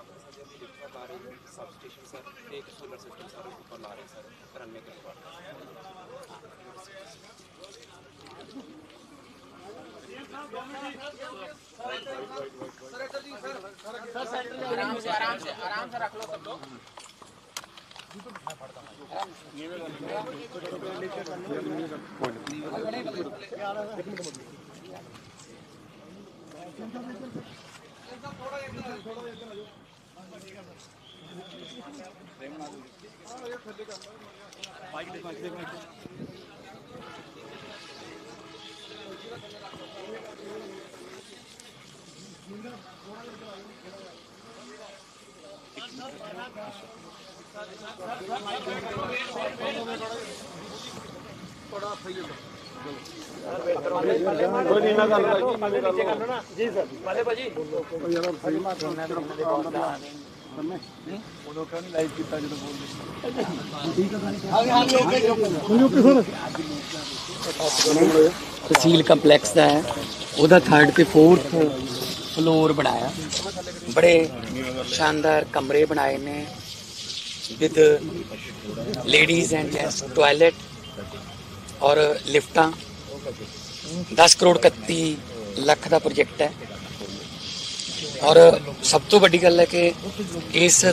ला रही है substation sir एक सोलर सिस्टम सर ऊपर ला रहे हैं सर रनवे के ऊपर आराम से आराम से आराम से रख लो सब लोग थोड़ा ਬੜਾ ਸਹੀ ਹੈ। ਤਹਿਸੀਲ ਕੰਪਲੈਕਸ ਦਾ ਹੈ। ਉਹਦਾ ਥਰਡ ਤੇ ਫੋਰਥ ਫਲੋਰ ਬਣਾਇਆ। ਬੜੇ ਸ਼ਾਨਦਾਰ ਕਮਰੇ ਬਣਾਏ ਨੇ। With ladies and gents toilet ਔਰ ਲਿਫਟਾਂ 10 ਕਰੋੜ 31 ਲੱਖ ਦਾ ਪ੍ਰੋਜੈਕਟ ਹੈ। ਔਰ ਸਭ ਤੋਂ ਵੱਡੀ ਗੱਲ ਹੈ ਕਿ ਇਸ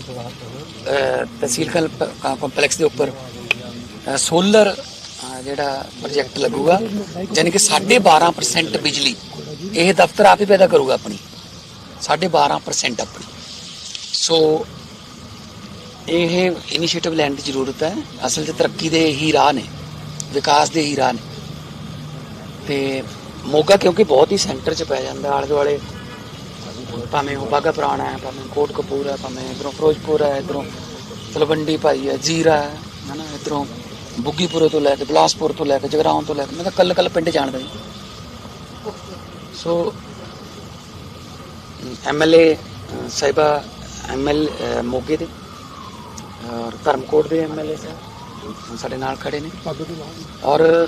ਤਹਿਸੀਲ ਕੰਪਲੈਕਸ ਦੇ ਉੱਪਰ ਸੋਲਰ ਜਿਹੜਾ ਪ੍ਰੋਜੈਕਟ ਲੱਗੂਗਾ ਯਾਨੀ ਕਿ 12.5% ਬਿਜਲੀ, ਇਹ ਦਫ਼ਤਰ ਆਪ ਹੀ ਪੈਦਾ ਕਰੂਗਾ ਆਪਣੀ। 12.5% ਆਪਣੀ। ਸੋ, ਇਹ ਇਨੀਸ਼ੀਏਟਿਵ ਲੈਣ ਦੀ ਜ਼ਰੂਰਤ ਹੈ। ਅਸਲ 'ਚ ਤਰੱਕੀ ਦੇ ਹੀ ਰਾਹ ਨੇ। ਵਿਕਾਸ ਦੇ ਹੀ ਰਾਹ ਨੇ। ਤੇ ਮੋਗਾ ਕਿਉਂਕਿ ਬਹੁਤ ਹੀ ਸੈਂਟਰ 'ਚ ਪੈ ਜਾਂਦਾ ਆਲੇ ਦੁਆਲੇ। ਭਾਵੇਂ ਉਹ ਬਾਗਾ ਪੁਰਾਣਾ ਹੈ, ਭਾਵੇਂ ਕੋਟ ਕਪੂਰ ਹੈ, ਭਾਵੇਂ ਇਧਰੋਂ ਫਿਰੋਜ਼ਪੁਰ ਹੈ, ਇਧਰੋਂ ਤਲਵੰਡੀ ਭਾਈ ਹੈ, ਜੀਰਾ ਹੈ, ਹਨਾ, ਇਧਰੋਂ ਬੁੱਗੀਪੁਰੇ ਤੋਂ ਲੈ ਕੇ ਬਲਾਸਪੁਰ ਤੋਂ ਲੈ ਕੇ ਜਗਰਾਉਂ ਤੋਂ ਲੈ ਕੇ, ਮੈਂ ਤਾਂ ਕੱਲ ਕੱਲ ਪਿੰਡ ਜਾਣਦਾ ਜੀ। ਸੋ ਐਮਐਲਏ ਸਾਹਿਬਾ ਐਮਐਲ ਮੋਗੇ ਦੇ, ਔਰ ਧਰਮਕੋਟ ਦੇ ਐਮਐਲਏ ਸਾਹਿਬ। ਸਾਡੇ ਨਾਲ ਖੜੇ ਨੇ। ਔਰ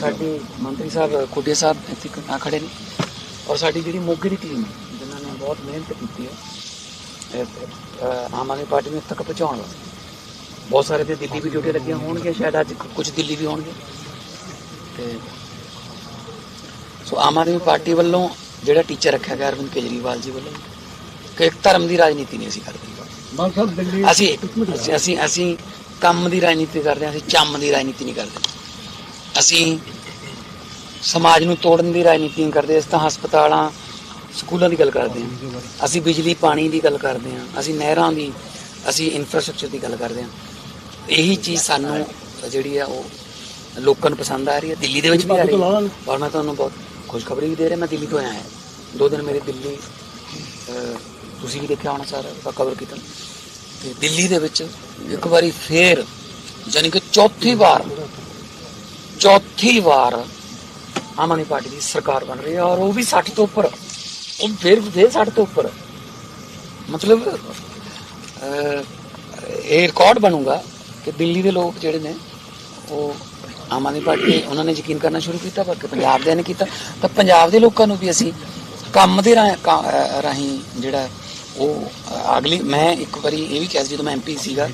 ਸਾਡੇ ਮੰਤਰੀ ਸਾਹਿਬ ਕੋਟੀਆ ਸਾਹਿਬ ਇੱਥੇ ਆ ਖੜੇ ਨੇ। ਔਰ ਸਾਡੀ ਜਿਹੜੀ ਮੋਗੇ ਦੀ ਟੀਮ ਹੈ ਜਿਨ੍ਹਾਂ ਨੇ ਬਹੁਤ ਮਿਹਨਤ ਕੀਤੀ ਹੈ ਆਮ ਆਦਮੀ ਪਾਰਟੀ ਨੂੰ ਤੱਕ ਪਹੁੰਚਾਉਣ ਵਾਸਤੇ। ਬਹੁਤ ਸਾਰੇ ਤੇ ਦਿੱਲੀ ਵੀ ਡਿਊਟੀ ਲੱਗੀਆਂ ਹੋਣਗੀਆਂ ਸ਼ਾਇਦ ਅੱਜ ਕੁਝ ਦਿੱਲੀ ਵੀ ਹੋਣਗੇ। ਤੇ ਸੋ ਆਮ ਆਦਮੀ ਪਾਰਟੀ ਵੱਲੋਂ ਜਿਹੜਾ ਟੀਚਰ ਰੱਖਿਆ ਗਿਆ ਅਰਵਿੰਦ ਕੇਜਰੀਵਾਲ ਜੀ ਵੱਲੋਂ ਕਿ ਇੱਕ ਧਰਮ ਦੀ ਰਾਜਨੀਤੀ ਨਹੀਂ ਅਸੀਂ ਕਰਦੇ। ਅਸੀਂ- ਅਸੀਂ ਅਸੀਂ ਕੰਮ ਦੀ ਰਾਜਨੀਤੀ ਕਰਦੇ ਹਾਂ, ਅਸੀਂ ਚੰਮ ਦੀ ਰਾਜਨੀਤੀ ਨਹੀਂ ਕਰਦੇ। ਅਸੀਂ ਸਮਾਜ ਨੂੰ ਤੋੜਨ ਦੀ ਰਾਜਨੀਤੀ ਨਹੀਂ ਕਰਦੇ ਅਸੀਂ ਤਾਂ ਹਸਪਤਾਲਾਂ, ਸਕੂਲਾਂ ਦੀ ਗੱਲ ਕਰਦੇ ਹਾਂ। ਅਸੀਂ ਬਿਜਲੀ, ਪਾਣੀ ਦੀ ਗੱਲ ਕਰਦੇ ਹਾਂ, ਅਸੀਂ ਨਹਿਰਾਂ ਦੀ, ਅਸੀਂ ਇਨਫਰਾਸਟ੍ਰਕਚਰ ਦੀ ਗੱਲ ਕਰਦੇ ਹਾਂ। ਇਹੀ ਚੀਜ਼ ਸਾਨੂੰ ਜਿਹੜੀ ਆ ਉਹ ਲੋਕਾਂ ਨੂੰ ਪਸੰਦ ਆ ਰਹੀ ਹੈ, ਦਿੱਲੀ ਦੇ ਵਿੱਚ ਵੀ ਆ ਰਹੀ ਹੈ। ਔਰ ਮੈਂ ਤੁਹਾਨੂੰ ਬਹੁਤ ਖੁਸ਼ਖਬਰੀ ਵੀ ਦੇ ਰਿਹਾ, ਮੈਂ ਦਿੱਲੀ ਤੋਂ ਆਇਆ ਹਾਂ। ਦੋ ਦਿਨ ਮੇਰੇ ਦਿੱਲੀ ਤੁਸੀਂ ਵੀ ਦੇਖਿਆ ਹੋਣਾ ਸਾਰਾ ਕਵਰ ਕੀਤਾ। ਤੇ ਦਿੱਲੀ ਦੇ ਵਿੱਚ ਇੱਕ ਵਾਰੀ ਫੇਰ ਯਾਨੀ ਕਿ ਚੌਥੀ ਵਾਰ ਚੌਥੀ ਵਾਰ ਆਮ ਆਦਮੀ ਪਾਰਟੀ ਦੀ ਸਰਕਾਰ ਬਣ ਰਹੀ ਹੈ ਔਰ ਉਹ ਵੀ 60 ਤੋਂ ਉੱਪਰ, ਉਹ ਫਿਰ ਫਿਰ 60 ਤੋਂ ਉੱਪਰ। ਮਤਲਬ ਇਹ ਰਿਕਾਰਡ ਬਣੂਗਾ ਕਿ ਦਿੱਲੀ ਦੇ ਲੋਕ ਜਿਹੜੇ ਨੇ, ਉਹ ਆਮ ਆਦਮੀ ਪਾਰਟੀ ਉਹਨਾਂ ਨੇ ਯਕੀਨ ਕਰਨਾ ਸ਼ੁਰੂ ਕੀਤਾ ਪਰ ਕਿ ਪੰਜਾਬ ਦੇ ਨੇ ਕੀਤਾ। ਤਾਂ ਪੰਜਾਬ ਦੇ ਲੋਕਾਂ ਨੂੰ ਵੀ ਅਸੀਂ ਕੰਮ ਦੇ ਰਾਹੀਂ ਜਿਹੜਾ ਉਹ, ਅਗਲੀ, ਮੈਂ ਇੱਕ ਵਾਰੀ ਇਹ ਵੀ ਕਿਹਾ ਸੀ ਜਦੋਂ ਮੈਂ ਐਮਪੀ ਸੀਗਾ,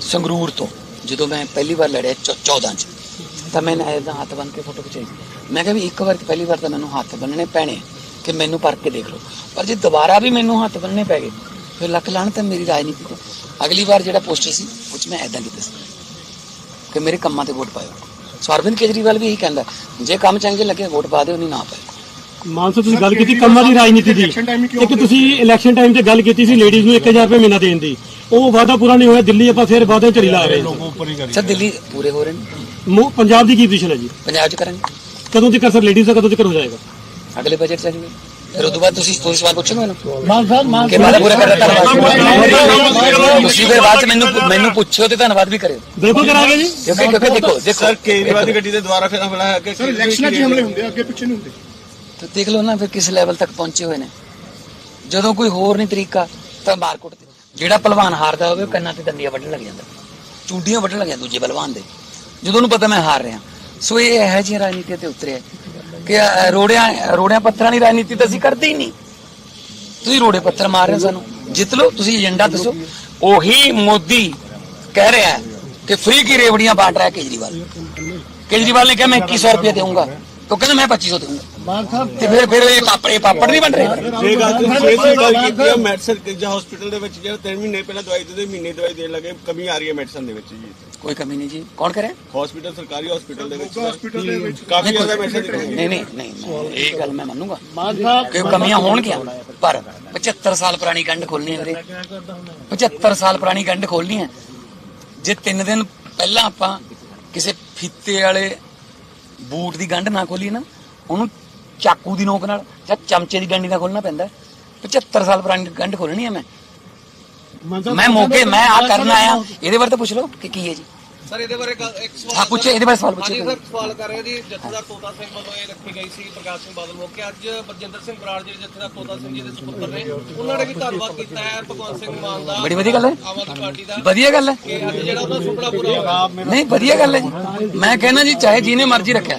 ਸੰਗਰੂਰ ਤੋਂ, ਜਦੋਂ ਮੈਂ ਪਹਿਲੀ ਵਾਰ ਲੜਿਆ 14 ਚ, ਤਾਂ ਮੈਂ ਐਦਾਂ ਹੱਥ ਬੰਨ ਕੇ ਫੋਟੋ ਖਿਚਾਈ। ਮੈਂ ਕਿਹਾ ਵੀ ਇੱਕ ਵਾਰ, ਪਹਿਲੀ ਵਾਰ ਤਾਂ ਮੈਨੂੰ ਹੱਥ ਬੰਨਣੇ ਪੈਣੇ, ਕਿ ਮੈਨੂੰ ਪਰਖ ਕੇ ਦੇਖ ਲਓ। ਪਰ ਜੇ ਦੁਬਾਰਾ ਵੀ ਮੈਨੂੰ ਹੱਥ ਬੰਨਣੇ ਪੈ ਗਏ, ਫਿਰ ਲੱਕ ਲਾਣ ਤਾਂ ਮੇਰੀ ਰਾਜਨੀਤੀ ਤੋਂ ਅਗਲੀ ਵਾਰ ਜਿਹੜਾ ਪੋਸਟਰ ਸੀ, ਉਹ 'ਚ ਮੈਂ ਐਦਾਂ ਕੀਤਾ ਸੀ, ਕਿ ਮੇਰੇ ਕੰਮਾਂ ਤੇ ਵੋਟ ਪਾਇਓ। ਸੋ ਅਰਵਿੰਦ ਕੇਜਰੀਵਾਲ ਵੀ ਇਹੀ ਕਹਿੰਦਾ, ਜੇ ਕੰਮ ਚੰਗੇ ਲੱਗੇ, ਵੋਟ ਪਾ ਦਿਓ, ਨਹੀਂ ਨਾ ਪਾਇਓ। ਮਾਨਸਾ ਤੁਸੀਂ ਗੱਲ ਕੀਤੀ ਕੰਮਾਂ ਦੀ ਰਾਜਨੀਤੀ ਦੀ ਇੱਕ ਤੁਸੀਂ ਇਲੈਕਸ਼ਨ ਟਾਈਮ ਤੇ ਗੱਲ ਕੀਤੀ ਸੀ ਲੇਡੀਜ਼ ਨੂੰ 1000 ਰੁਪਏ ਮਹੀਨਾ ਦੇਣ ਦੀ। ਉਹ ਵਾਅਦਾ ਪੂਰਾ ਨਹੀਂ ਹੋਇਆ ਦਿੱਲੀ ਆਪਾਂ ਫਿਰ ਵਾਅਦੇ ਝੜੀ ਲਾ ਰਹੇ ਹਾਂ ਸਰ ਦਿੱਲੀ ਪੂਰੇ ਹੋ ਰਹੇ ਨੇ? ਮੋ- ਪੰਜਾਬ ਦੀ ਕੀ ਪੋਜੀਸ਼ਨ ਹੈ ਜੀ? ਪੰਜਾਬ 'ਚ ਕਰਾਂਗੇ। ਕਦੋਂ ਤੱਕ ਸਰ ਲੇਡੀਜ਼ ਦਾ ਕਦੋਂ ਤੱਕ ਹੋ ਜਾਏਗਾ? ਅਗਲੇ ਬਜਟ 'ਚ ਆਜੂਗੇ ਫਿਰ ਉਦੋਂ ਬਾਅਦ ਤੁਸੀਂ ਤੁਸੀਂ ਸਵਾਲ ਪੁੱਛੋਗੇ ਮੈਨੂੰ ਮਾਨ ਸਾਹਿਬ ਮਾਨ ਕਿ ਵਾਦਾ ਪੂਰਾ ਕਰਦਾ ਧੰਨਵਾਦ। ਤੁਸੀਂ ਫਿਰ ਬਾਅਦ 'ਚ ਮੈਨੂੰ ਮੈਨੂੰ ਪੁੱਛੋ ਤੇ ਧੰਨਵਾਦ ਵੀ ਕਰਿਓ। ਬਿਲਕੁਲ ਕਰਾਂਗੇ ਜੀ। ਕਿਉਂਕਿ ਕਿਉਂਕਿ ਦੇਖੋ ਦੇਖੋ। ਸਰ ਕੇਜਰੀਵਾਲ ਦੀ ਗੱਡੀ ਦੇ ਦੁਆਰਾ ਫਿਰ ਹਮਲਾ ਹੈ ਕਿ ਸਰ ਇਲੈਕਸ਼ਨਾਂ 'ਚ ਹਮਲੇ ਹੁੰਦੇ ਆ, ਅੱਗੇ ਪਿੱਛੇ ਨਹੀਂ ਹੁੰਦੇ। ਤੇ ਦੇਖ ਲਓ ਨਾ ਫਿਰ ਕਿਸ ਲੈਵਲ ਤੱਕ ਪਹੁੰਚੇ ਹੋਏ ਨੇ। ਜਦੋਂ ਕੋਈ ਹੋਰ ਨਹੀਂ ਤਰੀਕਾ, ਤਾਂ ਮਾਰਕੁੱਟ ਤੇ ਜਿਹੜਾ ਪਹਿਲਵਾਨ ਹਾਰਦਾ ਹੋਵੇ ਕੰਨਾਂ ਤੇ ਦੰਦੀਆਂ ਵੱਢਣ ਲੱਗ ਜਾਂਦਾ। ਚੂਡੀਆਂ ਵੱਢਣ ਲੱਗ ਜਾਂਦਾ ਦੂਜੇ ਪਹਿਲਵਾਨ ਦੇ। ਜਦੋਂ ਉਹਨੂੰ ਪਤਾ ਮੈਂ ਹਾਰ ਰਿਹਾ। ਸੋ ਇਹ ਹੈ ਜੀ ਰਾਜਨੀਤੀ ਤੇ ਉਤਰਿਆ। ਕਿ ਰੋੜਿਆਂ ਰੋੜਿਆਂ ਪੱਥਰਾਂ ਦੀ ਰਾਜਨੀਤੀ ਤਾਂ ਅਸੀਂ ਕਰਦੇ ਹੀ ਨਹੀਂ। ਤੁਸੀਂ ਰੋੜੇ ਪੱਥਰ ਮਾਰ ਰਹੇ ਸਾਨੂੰ। ਜਿੱਤ ਲਓ, ਤੁਸੀਂ ਏਜੰਡਾ ਦੱਸੋ। ਉਹੀ ਮੋਦੀ ਕਹਿ ਰਿਹਾ ਕਿ ਫ੍ਰੀ ਕੀ ਰੇਵੜੀਆਂ ਬਾਟ ਰਿਹਾ ਕੇਜਰੀਵਾਲ। ਕੇਜਰੀਵਾਲ ਨੇ ਕਿਹਾ, ਮੈਂ 2100 ਰੁਪਏ ਦੇਵਾਂਗਾ ਤਾਂ ਕਹਿੰਦਾ, ਮੈਂ 2500 ਦੇਵਾਂਗਾ ਮਾਨ ਸਾਹਿਬ ਤੇ ਫਿਰ ਫਿਰ ਇਹ ਪਾਪੜ ਇਹ ਪਾਪੜ ਨਹੀਂ ਬਣ ਰਹੇ? ਜੇ ਗੱਲ ਤੁਸੀਂ ਸਵੇਰ ਦੀ ਗੱਲ ਕੀਤੀ ਹੈ ਮੈਡੀਸਨ ਜਾਂ ਹਸਪੀਟਲ ਦੇ ਵਿੱਚ ਜਿਹੜਾ 3 ਮਹੀਨੇ ਪਹਿਲਾਂ ਦਵਾਈ ਦਿੰਦੇ ਮਹੀਨੇ ਦਵਾਈ ਦੇਣ ਲੱਗੇ ਕਮੀ ਆ ਰਹੀ ਹੈ ਮੈਡੀਸਨ ਦੇ ਵਿੱਚ ਜੀ। ਕੋਈ ਕਮੀ ਨਹੀਂ ਜੀ। ਕੌਣ ਕਰੇ ਹਸਪੀਟਲ ਸਰਕਾਰੀ ਹਸਪੀਟਲ ਦੇ ਵਿੱਚ ਹਸਪੀਟਲ ਦੇ ਵਿੱਚ। ਕਾਫੀ ਜ਼ਿਆਦਾ ਮੈਡੀਸਨ ਦੀ ਕਮੀ ਹੈ। ਨਹੀਂ ਨਹੀਂ ਨਹੀਂ ਇਹ ਗੱਲ ਮੈਂ ਮੰਨੂਗਾ। ਮਾਨ ਸਾਹਿਬ। ਕਿ ਕਮੀਆਂ ਹੋਣਗੀਆਂ ਪਰ 75 ਸਾਲ ਪੁਰਾਣੀ ਗੰਢ ਖੋਲਣੀ ਹੈ ਵੀਰੇ। 75 ਸਾਲ ਪੁਰਾਣੀ ਗੰਢ ਖੋਲਣੀ ਹੈ। ਜੇ 3 ਦਿਨ ਪਹਿਲਾਂ ਆਪਾਂ ਕਿਸੇ ਫੀਤੇ ਵਾਲੇ ਬੂਟ ਦੀ ਗੰਢ ਨਾ ਖੋਲੀ ਨਾ ਉਹਨੂੰ ਚਾਕੂ ਦੀ ਨੋਕ ਨਾਲ ਜਾਂ ਚਮਚੇ ਦੀ ਗੰਢੀ ਨਾਲ ਖੋਲਣਾ ਪੈਂਦਾ। ਹੈ। 75 ਸਾਲ ਪੁਰਾਣੀ ਗੰਢ ਖੋਲਣੀ ਹੈ ਮੈਂ। ਮੈਂ ਮੌਕੇ ਮੈਂ ਆ ਕਰਨ ਆਇਆ। ਇਹਦੇ ਬਾਰੇ ਤਾਂ ਪੁੱਛ ਲਓ ਕਿ ਕੀ ਹੈ ਜੀ। ਸਰ ਇਹਦੇ ਬਾਰੇ ਇੱਕ ਸਵਾਲ ਹਾਂ ਪੁੱਛੇ ਇਹਦੇ ਬਾਰੇ ਸਵਾਲ ਪੁੱਛੇ ਸਰ ਸਵਾਲ ਕਰ ਰਹੇ ਜੀ। ਜਥੇਦਾਰ ਤੋਤਾ ਸਿੰਘ ਵੱਲੋਂ ਇਹ ਰੱਖੀ ਗਈ ਸੀ ਪ੍ਰਕਾਸ਼ ਸਿੰਘ ਬਾਦਲ ਮੌਕੇ। ਅੱਜ ਬਰਜਿੰਦਰ ਸਿੰਘ ਬਰਾੜ ਜਿਹੜੇ ਜਥੇਦਾਰ ਤੋਤਾ ਸਿੰਘ ਜੀ ਦੇ ਸੁਪੁੱਤਰ ਨੇ ਉਹਨਾਂ ਨੇ ਵੀ ਧੰਨਵਾਦ ਕੀਤਾ ਹੈ ਭਗਵੰਤ ਸਿੰਘ ਮਾਨ ਦਾ। ਬੜੀ ਵਧੀਆ ਗੱਲ ਹੈ। ਆਮ ਆਦਮੀ ਪਾਰਟੀ ਦਾ। ਵਧੀਆ ਗੱਲ ਹੈ। ਕਿ ਅੱਜ ਜਿਹੜਾ ਉਹਦਾ ਸੁਪਨਾ ਪੂਰਾ ਨਹੀਂ ਵਧੀਆ ਗੱਲ ਹੈ ਜੀ। ਮੈਂ ਕਹਿੰਦਾ ਜੀ ਚਾਹੇ ਜਿਹਨੇ ਮਰਜ਼ੀ ਰੱਖਿਆ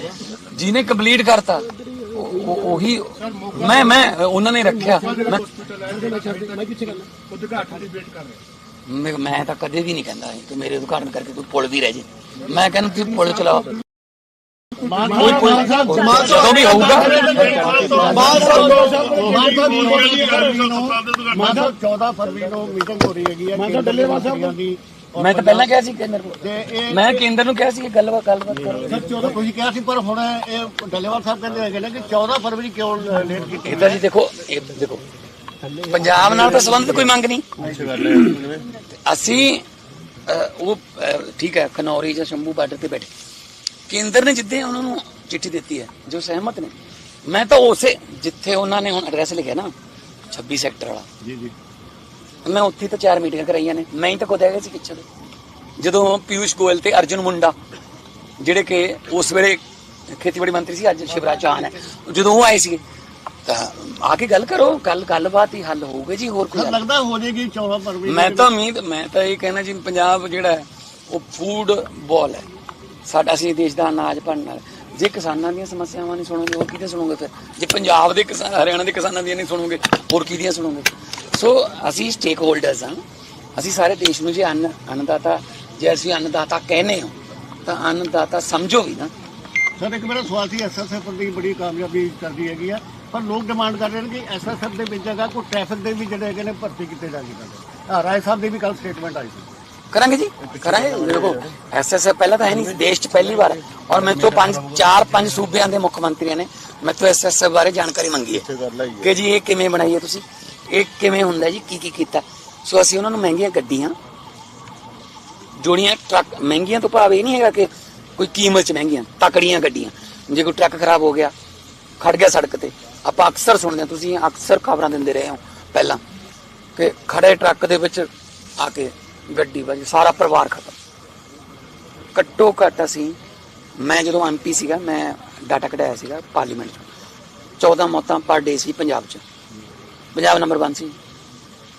ਜਿਹਨੇ ਕੰਪਲੀਟ ਕਰਤਾ ਉਹ- ਉਹ- ਮੈਂ ਮੈਂ ਉਹਨਾਂ ਨੇ ਰੱਖਿਆ। ਮੈਂ ਉਦਘਾਟਨ ਦੀ ਵੇਟ ਕਰ ਰਹੇ ਮੈਂ ਮੈਂ ਤਾਂ ਕਦੇ ਵੀ ਨਹੀਂ ਕਹਿੰਦਾ ਕਿ ਮੇਰੇ ਉਦਘਾਟਨ ਕਰਕੇ ਕੋਈ ਪੁਲ ਵੀ ਰਹਿ ਜੇ। ਮੈਂ ਕਹਿੰਦਾ ਤੁਸੀਂ ਪੁਲ ਚਲਾਓ। ਕੋਈ ਕੋਈ ਜਦੋਂ ਵੀ ਹੋਊਗਾ। ਸਾਹਿਬ 14 ਫਰਵਰੀ ਨੂੰ ਮੀਟਿੰਗ ਹੋ ਰਹੀ ਹੈਗੀ ਹੈ ਸਾਹਿਬ ਡੱਲੇਵਾਲ ਸਾਹਿਬ ਦੀ ਮੈਂ ਤਾਂ ਪਹਿਲਾਂ ਕਿਹਾ ਸੀ ਕਿ ਮੇਰੇ ਕੋਲ ਤੇ ਇਹ ਮੈਂ ਕੇਂਦਰ ਨੂੰ ਕਿਹਾ ਸੀ ਕਿ ਗੱਲਬਾਤ ਗੱਲਬਾਤ ਕਰੋ ਸਰ 14 ਤੁਸੀਂ ਕਿਹਾ ਸੀ ਪਰ ਹੁਣ ਇਹ ਡੱਲੇਵਾਲ ਸਾਹਿਬ ਕਹਿੰਦੇ ਹੈਗੇ ਨੇ ਕਿ 14 ਫਰਵਰੀ ਕਿਉਂ ਲੇਟ ਕੀਤੀ ਇਦਾਂ ਜੀ ਦੇਖੋ ਇਹ ਦੇਖੋ ਪੰਜਾਬ ਨਾਲ ਤਾਂ ਸੰਬੰਧਿਤ ਕੋਈ ਮੰਗ ਨਹੀਂ। ਅਸੀਂ ਉਹ ਠੀਕ ਹੈ ਖਨੌਰੀ ਜਾਂ ਸ਼ੰਭੂ ਬਾਰਡਰ ਤੇ ਬੈਠੇ। ਕੇਂਦਰ ਨੇ ਜਿੱਦੇ ਉਹਨਾਂ ਨੂੰ ਚਿੱਠੀ ਦਿੱਤੀ ਹੈ ਜੋ ਸਹਿਮਤ ਨੇ। ਮੈਂ ਤਾਂ ਉਸੇ ਜਿੱਥੇ ਉਹਨਾਂ ਨੇ ਹੁਣ ਐਡਰੈਸ ਲਿਖਿਆ ਨਾ 26 ਸੈਕਟਰ ਵਾਲਾ। ਜੀ ਜੀ। ਮੈਂ ਉੱਥੇ ਤਾਂ ਚਾਰ ਮੀਟਿੰਗਾਂ ਕਰਾਈਆਂ ਨੇ। ਮੈਂ ਹੀ ਤਾਂ ਖੁਦ ਹੈਗਾ ਸੀ ਪਿੱਛੇ ਜਦੋਂ ਪਿਊਸ਼ ਗੋਇਲ ਤੇ ਅਰਜੁਨ ਮੁੰਡਾ ਜਿਹੜੇ ਕਿ ਉਸ ਵੇਲੇ ਖੇਤੀਬਾੜੀ ਮੰਤਰੀ ਸੀ ਅੱਜ ਸ਼ਿਵਰਾਜ ਚੌਹਾਨ ਹੈ ਜਦੋਂ ਉਹ ਆਏ ਸੀ ਤਾਂ ਆ ਕੇ ਗੱਲ ਕਰੋ ਗੱਲ ਗੱਲਬਾਤ ਹੀ ਹੱਲ ਹੋਊਗੀ ਜੀ ਹੋਰ ਕੋਈ ਲੱਗਦਾ ਹੋ ਜਾਏਗੀ 14 ਫਰਵਰੀ ਮੈਂ ਤਾਂ ਉਮੀਦ ਮੈਂ ਤਾਂ ਇਹ ਕਹਿਣਾ ਜੀ ਪੰਜਾਬ ਜਿਹੜਾ ਉਹ ਫੂਡ ਬਾਲ ਹੈ। ਸਾਡਾ ਅਸੀਂ ਦੇਸ਼ ਦਾ ਅਨਾਜ ਬਣਨ ਵਾਲਾ ਜੇ ਕਿਸਾਨਾਂ ਦੀਆਂ ਸਮੱਸਿਆਵਾਂ ਨਹੀਂ ਸੁਣੋਗੇ ਹੋਰ ਕਿਹਦੇ ਸੁਣੋਗੇ ਫਿਰ? ਜੇ ਪੰਜਾਬ ਦੇ ਕਿਸਾਨ ਹਰਿਆਣਾ ਦੇ ਕਿਸਾਨਾਂ ਦੀਆਂ ਨਹੀਂ ਸੁਣੋਗੇ ਹੋਰ ਕਿਹਦੀਆਂ ਸੁਣੋਗੇ? ਸੋ ਅਸੀਂ ਸਟੇਕ ਹੋਲਡਰਸ ਹਾਂ। ਅਸੀਂ ਸਾਰੇ ਦੇਸ਼ ਨੂੰ ਜੇ ਅੰਨ ਅੰਨਦਾਤਾ ਜੇ ਅਸੀਂ ਅੰਨਦਾਤਾ ਕਹਿੰਦੇ ਹਾਂ ਤਾਂ ਅੰਨਦਾਤਾ ਸਮਝੋ ਵੀ ਨਾ। ਸਰ ਇੱਕ ਮੇਰਾ ਸਵਾਲ ਸੀ ਐਸਐਸਐਫ ਦੀ ਬੜੀ ਕਾਮਯਾਬੀ ਕਰਦੀ ਹੈਗੀ ਆ। ਪਰ ਲੋਕ ਡਿਮਾਂਡ ਕਰ ਰਹੇ ਨੇ ਕਿ ਐਸਐਸਐਫ ਦੇ ਵਿੱਚ ਹੈਗਾ ਕੋਈ ਟ੍ਰੈਫਿਕ ਦੇ ਵੀ ਜਿਹੜੇ ਹੈਗੇ ਨੇ ਭਰਤੀ ਕੀਤੇ ਜਾਣਗੇ ਆ ਰਾਏ ਸਾਹਿਬ ਦੀ ਵੀ ਕੱਲ ਸਟੇਟਮੈਂਟ ਆਈ ਸੀ। ਕਰਾਂਗੇ ਜੀ? ਕਰਾਂਗੇ। ਦੇਖੋ ਐਸਐਸਐਫ ਪਹਿਲਾਂ ਤਾਂ ਹੈ ਨਹੀਂ ਦੇਸ਼ 'ਚ ਪਹਿਲੀ ਵਾਰ। ਔਰ ਮੈਂ ਤੋਂ ਪੰਜ ਚਾਰ ਪੰਜ ਸੂਬਿਆਂ ਦੇ ਮੁੱਖ ਮੰਤਰੀਆਂ ਨੇ ਮੈਂ ਤੋਂ ਐਸਐਸਐਫ ਬਾਰੇ ਜਾਣਕਾਰੀ ਮੰਗੀ ਹੈ। ਕਿ ਜੀ ਇਹ ਕਿਵੇਂ ਬਣਾਈ ਹੈ ਤੁਸੀਂ? ਇਹ ਕਿਵੇਂ ਹੁੰਦਾ ਜੀ? ਕੀ ਕੀ ਕੀਤਾ? ਸੋ ਅਸੀਂ ਉਹਨਾਂ ਨੂੰ ਮਹਿੰਗੀਆਂ ਗੱਡੀਆਂ, ਜੋੜੀਆਂ, ਟਰੱਕ, ਮਹਿੰਗੀਆਂ ਤੋਂ ਭਾਵ ਇਹ ਨਹੀਂ ਹੈਗਾ ਕਿ ਕੋਈ ਕੀਮਤ 'ਚ ਮਹਿੰਗੀਆਂ, ਤਕੜੀਆਂ ਗੱਡੀਆਂ। ਜੇ ਕੋਈ ਟਰੱਕ ਖਰਾਬ ਹੋ ਗਿਆ, ਖੜ ਗਿਆ ਸੜਕ ਤੇ। ਆਪਾਂ ਅਕਸਰ ਸੁਣਦੇ ਹਾਂ, ਤੁਸੀਂ ਅਕਸਰ ਖਬਰਾਂ ਦਿੰਦੇ ਰਹੇ ਹੋ ਪਹਿਲਾਂ ਕਿ ਖੜੇ ਟਰੱਕ ਦੇ ਵਿੱਚ ਆ ਕੇ ਗੱਡੀ ਵੱਜ ਸਾਰਾ ਪਰਿਵਾਰ ਖਤਮ। ਘੱਟੋ ਘੱਟ ਅਸੀਂ, ਮੈਂ ਜਦੋਂ ਐਮਪੀ ਸੀਗਾ, ਮੈਂ ਡਾਟਾ ਕਢਾਇਆ ਸੀਗਾ ਪਾਰਲੀਮੈਂਟ 'ਚ। 14 ਮੌਤਾਂ ਪਰ ਡੇ ਸੀ ਪੰਜਾਬ 'ਚ। ਪੰਜਾਬ ਨੰਬਰ 1 ਸੀ।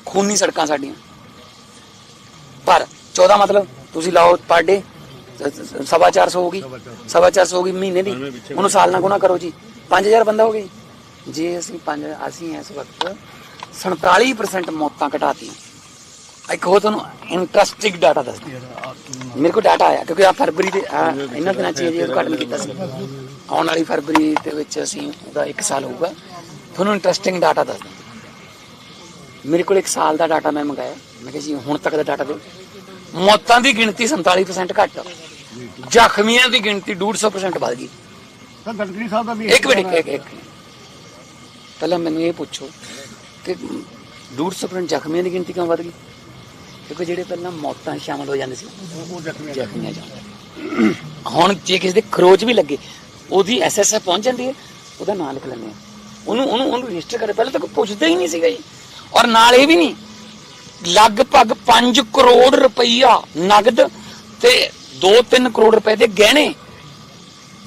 ਖੂਨੀ ਸੜਕਾਂ ਸਾਡੀਆਂ। ਪਰ 14 ਮਤਲਬ ਤੁਸੀਂ ਲਾਓ ਪਰ ਡੇ ਸਵਾ 400 ਹੋ ਗਈ। ਸਵਾ 400 ਹੋ ਗਈ ਮਹੀਨੇ ਦੀ। ਉਹਨੂੰ ਸਾਲ ਨਾਲ ਗੁਣਾ ਕਰੋ ਜੀ। 5000 ਬੰਦਾ ਹੋ ਗਈ ਜੇ। ਅਸੀਂ ਪੰਜ ਅਸੀਂ ਇਸ ਵਕਤ 47% ਮੌਤਾਂ ਘਟਾਤੀਆਂ। ਇੱਕ ਹੋਰ ਤੁਹਾਨੂੰ ਇੰਟਰਸਟਿੰਗ ਡਾਟਾ ਦੱਸਦਾ। ਮੇਰੇ ਕੋਲ ਡਾਟਾ ਆਇਆ ਕਿਉਂਕਿ ਆ ਫਰਵਰੀ ਦੇ ਇਹਨਾਂ ਦਿਨਾਂ ਚ ਜੀ ਉਦਘਾਟਨ ਕੀਤਾ ਸੀ। ਆਉਣ ਵਾਲੀ ਫਰਵਰੀ ਦੇ ਵਿੱਚ ਅਸੀਂ ਉਹਦਾ 1 ਸਾਲ ਹੋਊਗਾ। ਤੁਹਾਨੂੰ ਇੰਟਰਸਟਿੰਗ ਡਾਟਾ ਦੱਸਦਾ। ਮੇਰੇ ਕੋਲ 1 ਸਾਲ ਦਾ ਡਾਟਾ ਮੈਂ ਮੰਗਾਇਆ। ਮੈਂ ਕਿਹਾ ਜੀ ਹੁਣ ਤੱਕ ਦਾ ਡਾਟਾ ਦਿਓ। ਮੌਤਾਂ ਦੀ ਗਿਣਤੀ 47% ਘੱਟ। ਜ਼ਖਮੀਆਂ ਦੀ ਗਿਣਤੀ 150% ਵੱਧ ਗਈ। ਸਰ ਗਡਕਰੀ ਸਾਹਿਬ ਦਾ ਵੀ ਇੱਕ ਮਿੰਟ ਇੱਕ ਇੱਕ ਪਹਿਲਾਂ ਮੈਨੂੰ ਇਹ ਪੁੱਛੋ ਕਿ 150% ਜ਼ਖਮੀਆਂ ਦੀ ਗਿਣਤੀ ਕਿਉਂ ਵੱਧ ਗਈ? ਕਿਉਂਕਿ ਜਿਹੜੇ ਪਹਿਲਾਂ ਮੌਤਾਂ ਸ਼ਾਮਲ ਹੋ ਜਾਂਦੇ ਸੀ ਉਹ ਜ਼ਖਮੀ ਜ਼ਖਮੀਆਂ ਜਾਂਦੇ ਹੁਣ ਜੇ ਕਿਸੇ ਦੇ ਖਰੋਚ ਵੀ ਲੱਗੇ ਉਹਦੀ ਐਸਐਸਐਫ ਪਹੁੰਚ ਜਾਂਦੀ ਹੈ ਉਹਦਾ ਨਾਂ ਲਿਖ ਲੈਂਦੇ ਆ ਉਹਨੂੰ ਉਹਨੂੰ ਉਹਨੂੰ ਰਜਿਸਟਰ ਕਰੇ। ਪਹਿਲਾਂ ਤਾਂ ਕੋਈ ਪੁੱਛਦਾ ਹੀ ਨਹੀਂ ਸੀਗਾ ਜੀ। ਔਰ ਨਾਲ ਇਹ ਵੀ ਨਹੀਂ, ਲਗਭਗ 5 ਕਰੋੜ ਰੁਪਈਆ ਨਗਦ ਤੇ 2-3 ਕਰੋੜ ਰੁਪਏ ਦੇ ਗਹਿਣੇ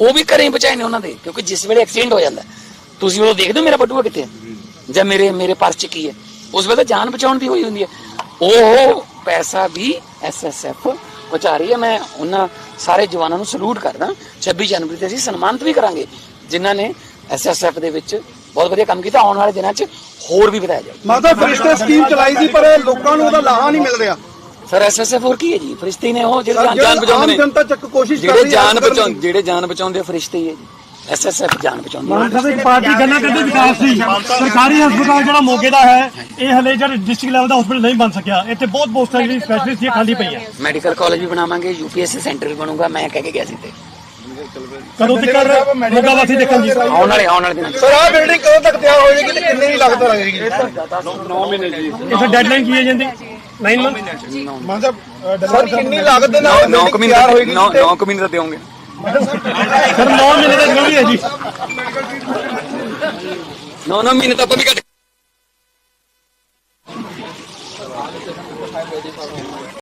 ਉਹ ਵੀ ਘਰੇ ਬਚਾਏ ਨੇ ਉਹਨਾਂ ਦੇ, ਕਿਉਂਕਿ ਜਿਸ ਵੇਲੇ ਐਕਸੀਡੈਂਟ ਹੋ ਜਾਂਦਾ। ਤੁਸੀਂ ਉਹ ਦੇਖਦੇ ਹੋ ਮੇਰਾ ਬਟੂਆ ਕਿੱਥੇ ਜਾਂ ਮੇਰੇ ਮੇਰੇ ਪਰਸ 'ਚ ਕੀ ਹੈ? ਉਸ ਵੇਲੇ ਤਾਂ ਜਾਨ ਬਚਾਉਣ ਦੀ ਹੋਈ ਹੁੰਦੀ ਹੈ। ਉਹ ਪੈਸਾ ਵੀ ਐਸਐਸਐਫ ਬਚਾ ਰਹੀ ਹੈ। ਮੈਂ ਉਹਨਾਂ ਸਾਰੇ ਜਵਾਨਾਂ ਨੂੰ ਸਲੂਟ ਕਰਦਾ। 26 ਜਨਵਰੀ ਤੇ ਅਸੀਂ ਸਨਮਾਨਿਤ ਵੀ ਕਰਾਂਗੇ, ਜਿਨ੍ਹਾਂ ਨੇ ਐਸਐਸਐਫ ਦੇ ਵਿੱਚ ਬਹੁਤ ਵਧੀਆ ਕੰਮ ਕੀਤਾ ਆਉਣ ਵਾਲੇ ਦਿਨਾਂ 'ਚ ਹੋਰ ਵੀ ਵਧਾਇਆ ਜਾਊ ਮਾਤਾ ਫਰਿਸ਼ਤੇ ਸਕੀਮ ਚਲਾਈ ਸੀ ਪਰ ਲੋਕਾਂ ਨੂੰ ਉਹਦਾ ਲਾਹਾ ਨਹੀਂ ਮਿਲ ਰਿਹਾ। ਸਰ ਐਸਐਸਐਫ ਹੋਰ ਕੀ ਹੈ ਜੀ? ਫਰਿਸ਼ਤੇ ਨੇ ਉਹ ਜਿਹੜੇ ਜਾਨ- ਬਚਾਉਂਦੇ ਆਮ ਨੇ। ਜਨਤਾ ਚੱਕ ਕੋਸ਼ਿਸ਼ ਕਰ ਜਿਹੜੇ ਰਹੀ ਹੈ ਜਾਨ ਜਿਹੜੇ ਬਚਾਉਂਦੇ ਆ ਫਰਿਸ਼ਤੇ ਹੀ ਹੈ ਜੀ। ਐਸਐਸਐਫ ਜਾਨ ਬਚਾਉਂਦੀ ਹੈ ਮਾਨ ਸਾਹਿਬ ਇੱਕ ਪਾਰਟੀ ਕਹਿੰਦਾ ਕਹਿੰਦੇ ਵਿਕਾਸ ਦੀ ਸਰਕਾਰੀ ਹਸਪਤਾਲ ਜਿਹੜਾ ਮੋਗੇ ਦਾ ਹੈ ਇਹ ਹਲੇ ਜਿਹੜਾ ਡਿਸਟ੍ਰਿਕਟ ਲੈਵਲ ਦਾ ਹਸਪਤਾਲ ਨਹੀਂ ਬਣ ਸਕਿਆ। ਇੱਥੇ ਬਹੁਤ ਪੋਸਟਾਂ ਜਿਹੜੀ ਸਪੈਸ਼ਲਿਸਟ ਦੀਆਂ ਖਾਲੀ ਪਈਆਂ ਮੈਡੀਕਲ ਕਾਲਜ ਵੀ ਬਣਾਵਾਂਗੇ ਯੂਪੀਐਸਸੀ ਸੈਂਟਰ ਵੀ ਬਣੂਗਾ ਮੈਂ ਕਹਿ ਕੇ ਗਿਆ ਸੀ ਤੇ ਕਦੋਂ ਤੱਕ ਮੋਗਾ ਵਾਸੀ ਦੇਖਣ ਜੀ ਆਉਣ ਵਾਲੇ ਆਉਣ ਵਾਲੇ ਦਿਨਾਂ ਸਰ ਆਹ ਬਿਲਡਿੰਗ ਕਦੋਂ ਤੱਕ ਤਿਆਰ ਹੋ ਜਾਏਗੀ ਤੇ ਕਿੰਨੇ ਦੀ ਲਾਗਤ ਲੱਗੇਗੀ ਇਹ ਡੈਡਲਾਈਨ ਕੀ ਹੈ ਜਾਂਦੀ 9 ਮੰਥ ਸਰ ਕਿੰਨੀ ਲਾਗਤ ਦੇ ਨਾਲ 9 building ਮਹੀਨੇ ਤਿਆਰ ਹੋਏਗੀ? 9 9 ਮਹੀਨੇ ਦਾ ਦੇਵਾਂਗੇ ਸਰ 9 ਮਹੀਨੇ ਦਾ ਜ਼ਰੂਰੀ ਹੈ ਜੀ? 9 9 ਮਹੀਨੇ ਤਾਂ ਆਪਾਂ ਵੀ ਘੱਟ